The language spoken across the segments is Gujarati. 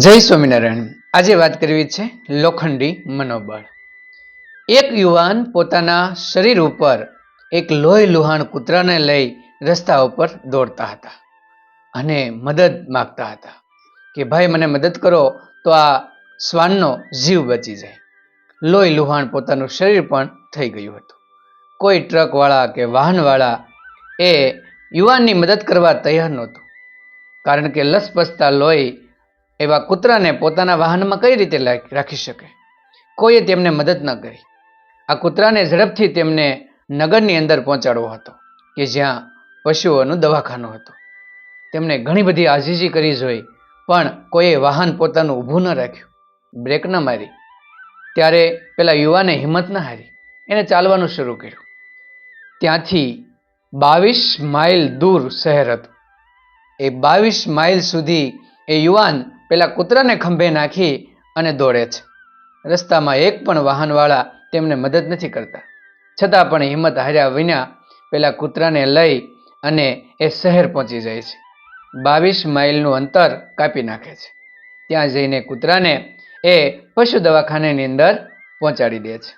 જય સ્વામિનારાયણ. આજે વાત કરવી છે લોખંડી મનોબળ. એક યુવાન પોતાના શરીર ઉપર એક લોહી લુહાણ કૂતરાને લઈ રસ્તા ઉપર દોડતા હતા અને મદદ માગતા હતા કે, ભાઈ, મને મદદ કરો તો આ શ્વાનનો જીવ બચી જાય. લોહી લુહાણ પોતાનું શરીર પણ થઈ ગયું હતું. કોઈ ટ્રકવાળા કે વાહનવાળા એ યુવાનની મદદ કરવા તૈયાર નહોતું. કારણ કે લસપસતા લોહી એવા કૂતરાને પોતાના વાહનમાં કઈ રીતે રાખી શકે? કોઈએ તેમને મદદ ન કરી. આ કૂતરાને ઝડપથી તેમને નગરની અંદર પહોંચાડવો હતો, કે જ્યાં પશુઓનું દવાખાનું હતું. તેમણે ઘણી બધી આજીજી કરી જોઈ, પણ કોઈએ વાહન પોતાનું ઊભું ન રાખ્યું. બ્રેક ન મારી. ત્યારે પેલા યુવાને હિંમત ન હારી. એને ચાલવાનું શરૂ કર્યું. ત્યાંથી બાવીસ માઇલ દૂર શહેર હતું. એ બાવીસ માઇલ સુધી એ યુવાન પેલા કૂતરાને ખંભે નાખી અને દોડે છે. રસ્તામાં એક પણ વાહનવાળા તેમને મદદ નથી કરતા. છતાં પણ હિંમત હાર્યા વિના પેલા કૂતરાને લઈ અને એ શહેર પહોંચી જાય છે. બાવીસ માઇલનું અંતર કાપી નાખે છે. ત્યાં જઈને કૂતરાને એ પશુ દવાખાનાની અંદર પહોંચાડી દે છે.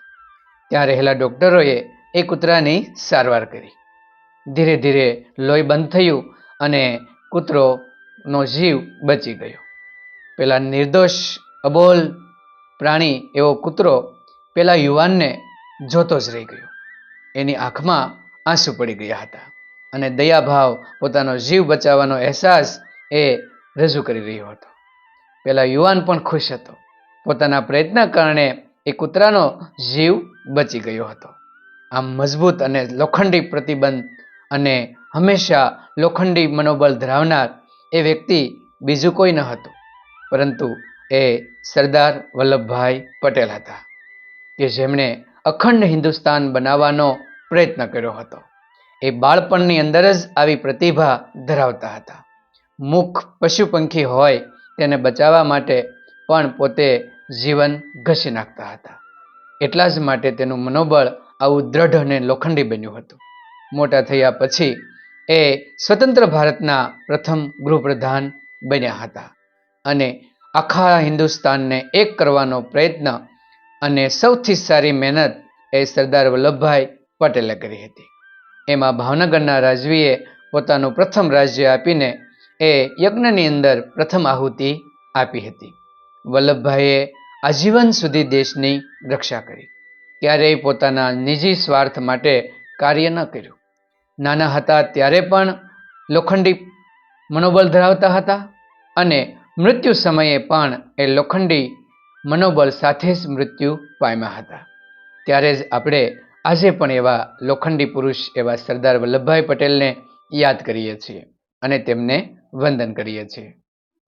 ત્યાં રહેલા ડૉક્ટરોએ એ કૂતરાની સારવાર કરી. ધીરે ધીરે લોહી બંધ થયું અને કૂતરોનો જીવ બચી ગયો. પેલા નિર્દોષ, અબોલ પ્રાણી એવો કૂતરો પેલા યુવાનને જોતો જ રહી ગયો. એની આંખમાં આંસુ પડી ગયા હતા અને દયાભાવ, પોતાનો જીવ બચાવવાનો અહેસાસ એ રજૂ કરી રહ્યો હતો. પેલા યુવાન પણ ખુશ હતો. પોતાના પ્રયત્ન કારણે એ કૂતરાનો જીવ બચી ગયો હતો. આમ મજબૂત અને લોખંડી પ્રતિબંધ અને હંમેશા લોખંડી મનોબળ ધરાવનાર એ વ્યક્તિ બીજું કોઈ ન હતું. પરંતુ એ સરદાર વલ્લભભાઈ પટેલ હતા, કે જેમણે અખંડ હિન્દુસ્તાન બનાવવાનો પ્રયત્ન કર્યો હતો. એ બાળપણની અંદર જ આવી પ્રતિભા ધરાવતા હતા. મુખ પશુ પંખી હોય તેને બચાવવા માટે પણ પોતે જીવન ઘસી નાખતા હતા. એટલા જ માટે તેનું મનોબળ આવું દ્રઢ અને લોખંડી બન્યું હતું. મોટા થયા પછી એ સ્વતંત્ર ભારતના પ્રથમ ગૃહપ્રધાન બન્યા હતા. અને આખા હિન્દુસ્તાનને એક કરવાનો પ્રયત્ન અને સૌથી સારી મહેનત એ સરદાર વલ્લભભાઈ પટેલે કરી હતી. એમાં ભાવનગરના રાજવીએ પોતાનું પ્રથમ રાજ્ય આપીને એ યજ્ઞની અંદર પ્રથમ આહુતિ આપી હતી. વલ્લભભાઈએ આજીવન સુધી દેશની રક્ષા કરી. ક્યારેય પોતાના નિજી સ્વાર્થ માટે કાર્ય ન કર્યું. નાના હતા ત્યારે પણ લોખંડી મનોબળ ધરાવતા હતા અને મૃત્યુ સમયે પણ એ લોખંડી મનોબળ સાથે જ મૃત્યુ પામ્યા હતા. ત્યારે જ આપણે આજે પણ એવા લોખંડી પુરુષ એવા સરદાર વલ્લભભાઈ પટેલને યાદ કરીએ છીએ અને તેમને વંદન કરીએ છીએ.